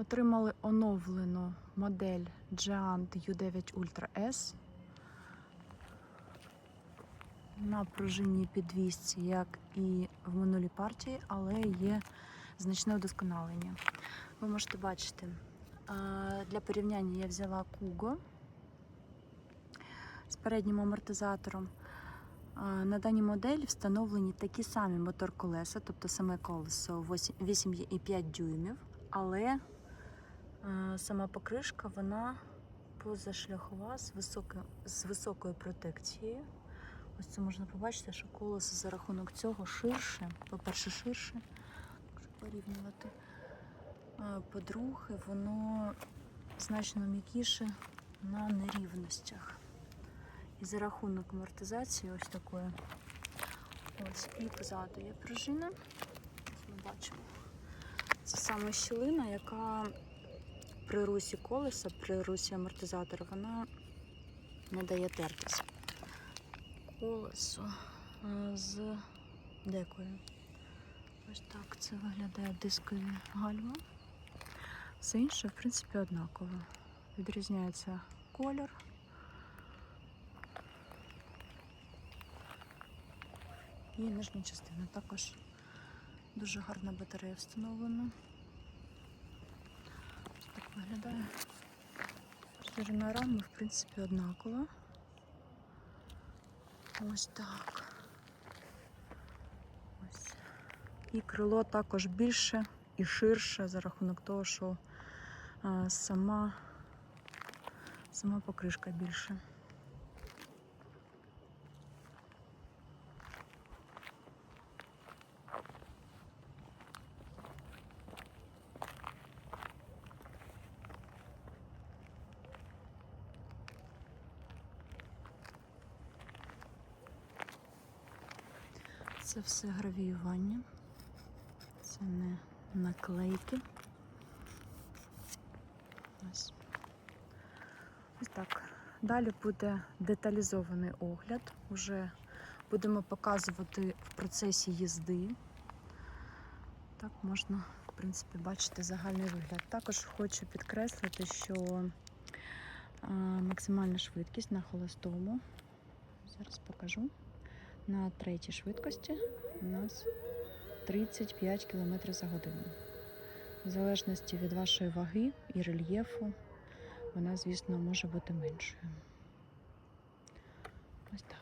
Отримали оновлену модель Giant U9 Ultra S на пружинній підвісці, як і в минулій партії, але є значне удосконалення. Ви можете бачити, для порівняння я взяла Kugo з переднім амортизатором. На даній моделі встановлені такі самі мотор колеса, тобто саме колесо 8,5 дюймів, але сама покришка вона позашляхова з, високи, з високою протекцією. Ось це можна побачити, що колесо за рахунок цього ширше. По-перше, ширше, якщо порівнювати. По-друге, воно значно м'якіше на нерівностях. І за рахунок амортизації ось такої. Ось, і позаду є пружина. Ось ми бачимо. Це саме щілина, яка при русі колеса, при русі амортизатора, вона не дає тертись. Колесо е, з декою. Ось так це виглядає дискові гальма. Все інше, в принципі, однаково. Відрізняється колір. І нижня частина також дуже гарна батарея встановлена. Виглядає. Ширина рами, в принципі, однакова. Ось так. Ось. І крило також більше і ширше за рахунок того, що сама, сама покришка більше. Це все гравіювання. Це не наклейки. Ось. Ось так. Далі буде деталізований огляд. Уже будемо показувати в процесі їзди. Так можна, в принципі, бачити загальний вигляд. Також хочу підкреслити, що максимальна швидкість на холостому. Зараз покажу на третій швидкості у нас 35 км за годину. В залежності від вашої ваги і рельєфу, вона, звісно, може бути меншою. Ось так.